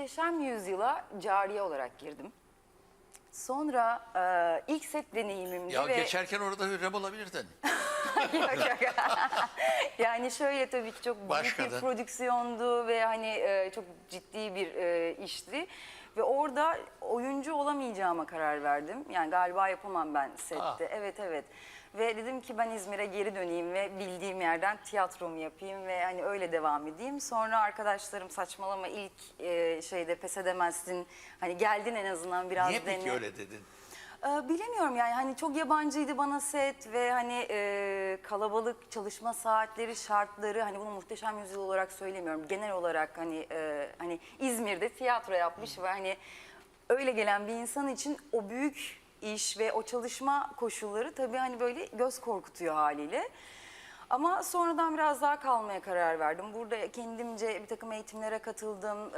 Muhteşem Yüzyıl'a cariye olarak girdim. Sonra e, ilk set deneyimimdi Ya ve... geçerken orada hürrem olabilirdin. Yok, yok. yani şöyle tabii ki çok büyük Başka bir da. prodüksiyondu ve hani e, çok ciddi bir e, işti. Ve orada oyuncu olamayacağıma karar verdim. Yani galiba yapamam ben sette. Aa. Evet evet. Ve dedim ki ben İzmir'e geri döneyim ve bildiğim yerden tiyatromu yapayım ve hani öyle devam edeyim. Sonra arkadaşlarım saçmalama ilk e, şeyde pes edemezsin. Hani geldin en azından biraz Niye peki dene. öyle dedin? Ee, bilemiyorum yani hani çok yabancıydı bana set ve hani e, kalabalık çalışma saatleri şartları hani bunu muhteşem yüzyıl olarak söylemiyorum genel olarak hani e, hani İzmir'de tiyatro yapmış ve hani öyle gelen bir insan için o büyük iş ve o çalışma koşulları tabii hani böyle göz korkutuyor haliyle. Ama sonradan biraz daha kalmaya karar verdim. Burada kendimce bir takım eğitimlere katıldım.